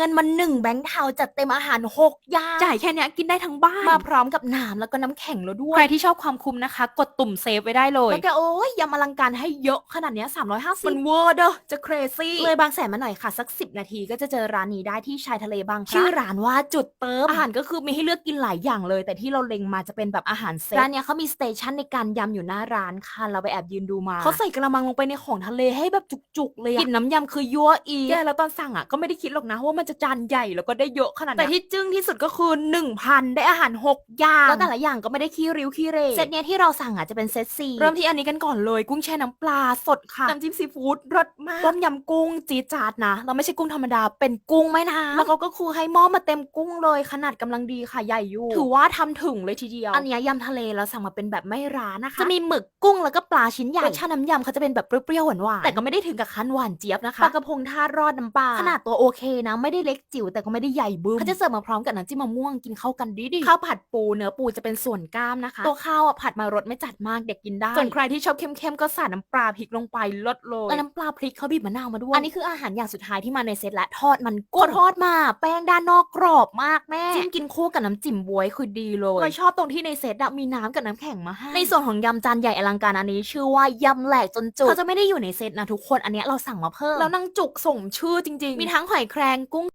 เงินมาหนึ่งแบงค์เทาจัดเต็มอาหารหกอย่างจ่ายแค่เนี้ยกินได้ทั้งบ้านมาพร้อมกับน้ำแล้วก็น้ำแข็งแล้วด้วย ใครที่ชอบความคุ้มนะคะ กดตุ่มเซฟไว้ได้เลย แล้วแกโอ้ยยำอลังการให้เยอะขนาดเนี้สามร้อยห้าสิบมันเวอร์เด้อจะ crazy เลยบางแสนมาหน่อยค่ะ สักสิบนาทีก็จะเจอร้านนี้ได้ที่ชายทะเลบางพระชื่ชื่ออร้านว่าจุดเติมอาหารก็คือมีให้เลือกกินหลายอย่างเลย แต่ที่เราเล็งมาจะเป็นแบบอาหารเซตร้านเนี้ยเขามีสเตชันในการยำอยู่หน้าร้านค่ะเราไปแอบยืนดูมาเขาใส่กระมังลงไปในของทะเลให้แบบจุกๆเลยอะกินน้ำยำคือยั่วอีแกแล้วตอนสั่งอะก็ไม่ได้คิดหรอกนะว่ามันจะจานใหญ่แล้วก็ได้เยอะขนาดแต่เนี้ยที่จึ้งที่สุดก็คือ 1,000 ได้อาหาร 6 อย่าง แล้วแต่ละอย่างก็ไม่ได้ขี้ริ้วขี้เรเซตเนี้ยที่เราสั่งอะจะเป็นเซตซีเริ่มที่อันนี้กันก่อนเลย กุ้งแช่น้ำปลาสดค่ะน้ำจิ้มซีฟู้ดรสมากต้มยำกุ้งจีดจาดนะ เราไม่ใช่กุ้งธรรมดาเป็นกุ้งแม่น้ำแล้วเขาก็คือให้หม้อมาเต็มกุ้งเลยขนาดกำลังดีค่ะใหญ่อยู่ถือว่าทำถึงเลยทีเดียว อันเนี้ยยำทะเลเราสั่งมาเป็นแบบไม่ร้านนะคะ จะมีหมึกกุ้งแล้วก็ปลาชิ้นใหญ่รสชาติน้ำยำเขาจะเป็นแบบเปรี้ยวๆหวานๆแต่ก็ไม่ได้ถึงกับคั้นหวานเจี๊ยบนะคะปลากระพงทาดรอดน้ำปลาขนาดตัวโอเคนะไม่ได้เล็กจิ๋วแต่ก็ไม่ได้ใหญ่บึ้มเขาจะเสิร์ฟมาพร้อมกับน้ำจิ้มมะม่วงกินเข้ากันดีๆข้าวผัดปูเนื้อปูจะเป็นส่วนกล้ามนะคะ ตัวข้าวอะผัดมารสไม่จัดมากเด็กกินได้ส่วนใครที่ชอบเข้มๆก็สาดน้ำปลาพริกลงไปลดเลยแล้วน้ำปลาพริกเขาบีบมะนาวมาด้วยอันนี้คืออาหารอย่างสุดท้ายที่มาในเซตและทอดมันกุ้งทอดมาแป้งด้านนอกกรอบมากแม่จิ้มกินคู่กับน้ำจิ้มบวยคือดีเลยเราชอบตรงที่ในเซตอะมีน้ำกับน้ำแข็งมาให้ในส่วนของยำจานใหญ่อลังการอันนี้ ชื่อว่ายำแหลกจนจุกเขาจะไม่ได้อยู่ในเซตนะทุกคนอันเนี้ยเราสั่งมาเพิ่มแล้วนางจุกส่งชื่อจริง ๆ มีทั้งหอยแครงกุ้ง